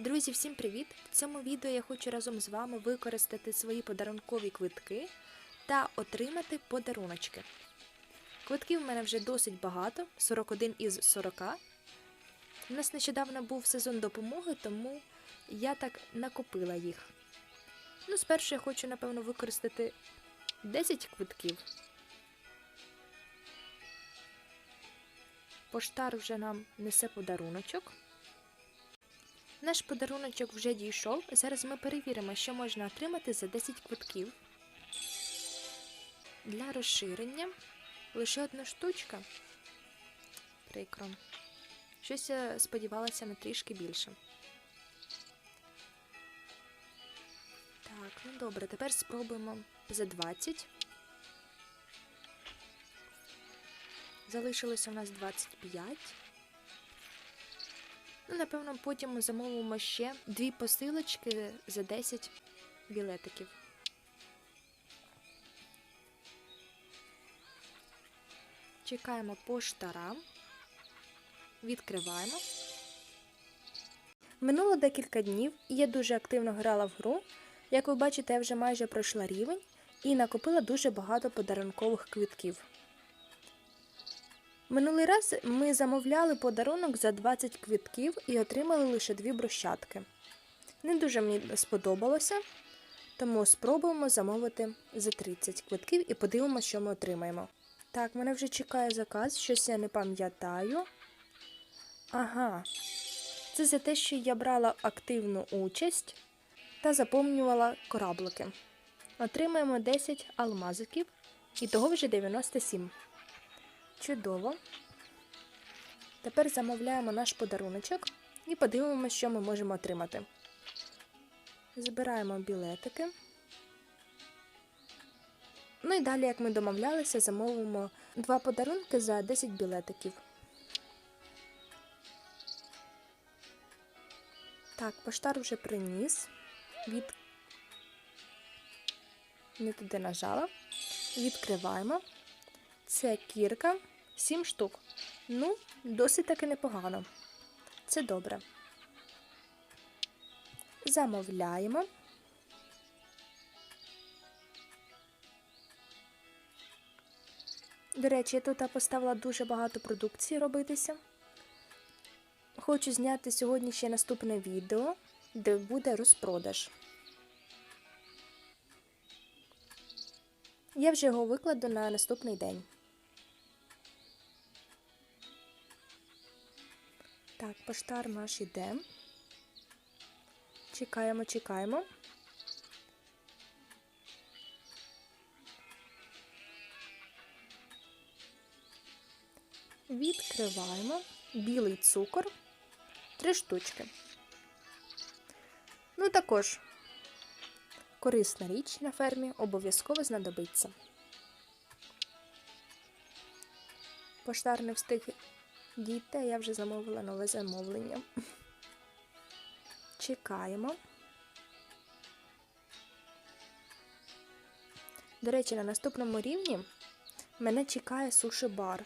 Друзі, всім привіт! В цьому відео я хочу разом з вами використати свої подарункові квитки та отримати подаруночки. Квитків в мене вже досить багато 41 із 40. У нас нещодавно був сезон допомоги, тому я так накопила їх. Ну, спершу я хочу, напевно, використати 10 квитків. Поштар вже нам несе подаруночок. Наш подаруночок вже дійшов. Зараз ми перевіримо, що можна отримати за 10 квитків. Для розширення лише одна штучка. Прикро. Щось я сподівалася на трішки більше. Так, ну добре, тепер спробуємо за 20. Залишилося у нас 25. Ну, напевно, потім ми замовимо ще дві посилочки за 10 білетиків. Чекаємо поштара. Відкриваємо. Минуло декілька днів, і я дуже активно грала в гру. Як ви бачите, я вже майже пройшла рівень і накопила дуже багато подарункових квитків. Минулий раз ми замовляли подарунок за 20 квитків і отримали лише дві брусчатки. Не дуже мені сподобалося, тому спробуємо замовити за 30 квитків і подивимося, що ми отримаємо. Так, мене вже чекає заказ, щось я не пам'ятаю. Ага, це за те, що я брала активну участь та заповнювала кораблики. Отримаємо 10 алмазиків, і того вже 97. Чудово. Тепер замовляємо наш подаруночок і подивимося, що ми можемо отримати. Збираємо білетики. Ну і далі, як ми домовлялися, замовимо два подарунки за 10 білетиків. Так, поштар вже приніс. Від... Не туди нажала. Відкриваємо. Це кірка 7 штук. Ну, досить таки непогано. Це добре. Замовляємо. До речі, я тут поставила дуже багато продукції робитися. Хочу зняти сьогодні ще наступне відео, де буде розпродаж. Я вже його викладу на наступний день. Так, поштар наш іде. Чекаємо, чекаємо. Відкриваємо білий цукор. Три штучки. Ну, також корисна річ на фермі обов'язково знадобиться. Поштар не встиг дійти, я вже замовила нове замовлення. Чекаємо. До речі, на наступному рівні мене чекає суші-бар.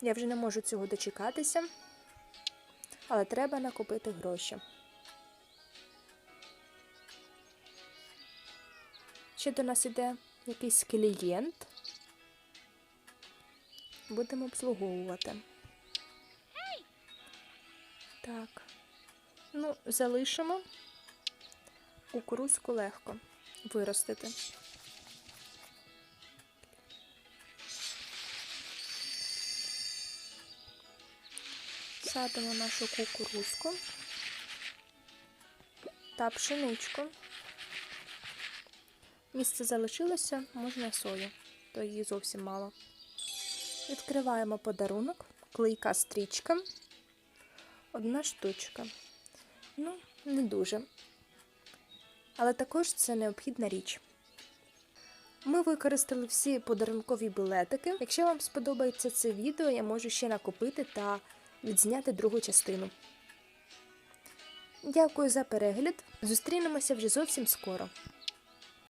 Я вже не можу цього дочекатися, але треба накопити гроші. Ще до нас іде якийсь клієнт. Будемо обслуговувати. Так. Ну, залишимо кукурузку легко виростити. Садимо нашу кукурузку та пшеничку. Місце залишилося, можна сою, то її зовсім мало. Відкриваємо подарунок, клейка стрічка, одна штучка. Ну, не дуже. Але також це необхідна річ. Ми використали всі подарункові білетики. Якщо вам сподобається це відео, я можу ще накопити та відзняти другу частину. Дякую за перегляд. Зустрінемося вже зовсім скоро.